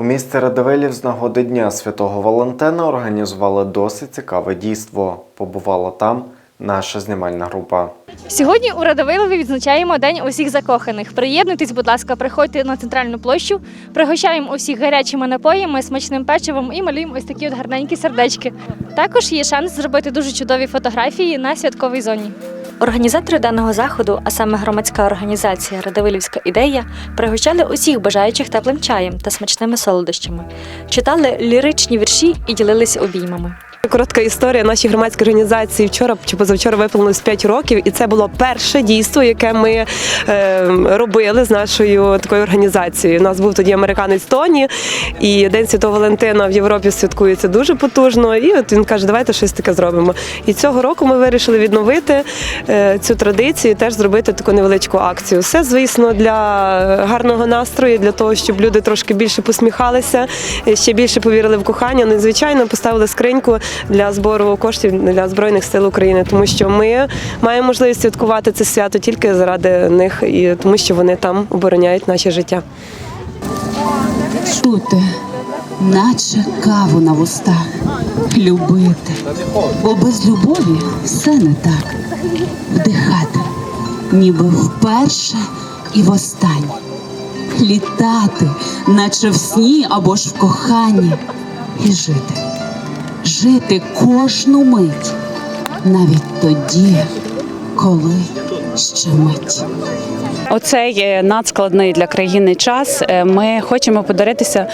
У місті Радивилів з нагоди Дня Святого Валентина організували досить цікаве дійство. Побувала там наша знімальна група. Сьогодні у Радовилові відзначаємо День усіх закоханих. Приєднуйтесь, будь ласка, приходьте на центральну площу, пригощаємо усіх гарячими напоями, смачним печивом і малюємо ось такі от гарненькі сердечки. Також є шанс зробити дуже чудові фотографії на святковій зоні. Організатори даного заходу, а саме громадська організація Радивилівська ідея, пригощали усіх бажаючих теплим чаєм та смачними солодощами, читали ліричні вірші і ділилися обіймами. Коротка історія нашій громадській організації вчора чи позавчора виповнилось 5 років, і це було перше дійство, яке ми е, робили з нашою такою організацією. У нас був тоді американець Тоні, і День Святого Валентина в Європі святкується дуже потужно. І от він каже, давайте щось таке зробимо. І цього року ми вирішили відновити е, цю традицію, теж зробити таку невеличку акцію. Все, звісно, для гарного настрою, для того, щоб люди трошки більше посміхалися, ще більше повірили в кохання. Ну звичайно поставили скриньку для збору коштів для збройних сил України, тому що ми маємо можливість святкувати це свято тільки заради них і тому, що вони там обороняють наше життя. чути, наче каву на вустах, любити, бо без любові все не так. Вдихати, ніби вперше і востаннє. Літати, наче в сні або ж в коханні, і жити, жити кожну мить, навіть тоді, коли ще мить. Оцей е, надскладний для країни час. е, Ми хочемо подаритися.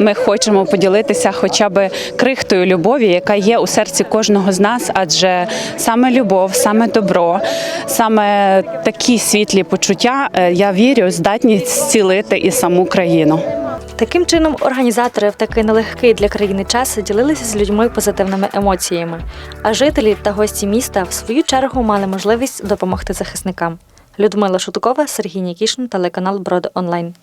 Ми хочемо поділитися хоча б крихтою любові, яка є у серці кожного з нас, адже саме любов, саме добро, саме такі світлі почуття, е, я вірю, здатні зцілити і саму країну. Таким чином, організатори в такий нелегкий для країни час ділилися з людьми позитивними емоціями, а жителі та гості міста в свою чергу мали можливість допомогти захисникам. Людмила Шутукова, Сергій Нікішин, телеканал Броди Онлайн.